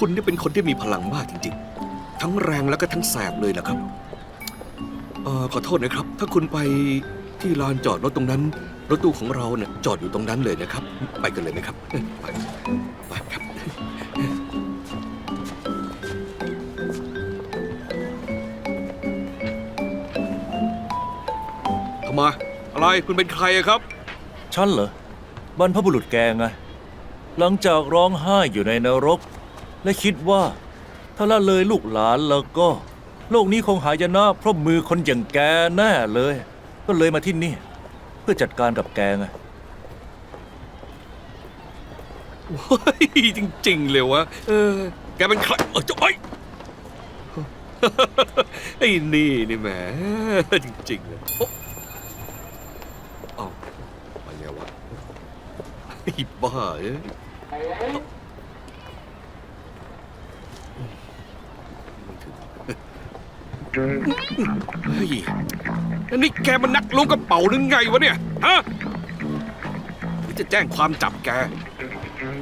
คุณนี่เป็นคนที่มีพลังมากจริง ๆ ทั้งแรงแล้วก็ทั้งแสบเลยนะครับเอ่อขอโทษนะครับ ถ้าคุณไปที่ลานจอดรถตรงนั้น รถตู้ของเราเนี่ยจอดอยู่ตรงนั้นเลยนะครับ ไปกันเลยไหมครับ ไปไปครับ ทำไมอะไรคุณเป็นใครอะครับ ฉันเหรอบรรพบุรุษแกไง หลังจากร้องไห้อยู่ในนรก และคิดว่าถ้าละเลยลูกหลานแล้วก็ โลกนี้คงหายนะเพราะมือคนอย่างแกแน่เลย ก็เลยมาที่นี่ เพื่อจัดการกับแกไงโอ้ยจริง ๆ เลยวะเออ แกเป็นใครเออจะไอ้ยไอ้นี่นี่แหมจริง ๆ เลยโอ๊ะเอาไปไงวะไอ้บ้าเอ้ เฮ้ยอันนี้แกมันนักล้วงกระเป๋าหรือไงวะเนี่ย ฮะหรือจะแจ้งความจับแก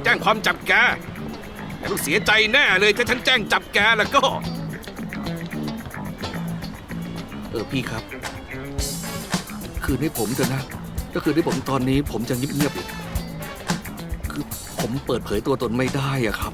แจ้งความจับแกแกต้องเสียใจแน่เลยถ้าฉันแจ้งจับแกแล้วก็ เออพี่ครับ คืนให้ผมเถอะนะ ถ้าคืนให้ผมตอนนี้ผมจะเงียบๆอยู่คือผมเปิดเผยตัวตนไม่ได้อะครับ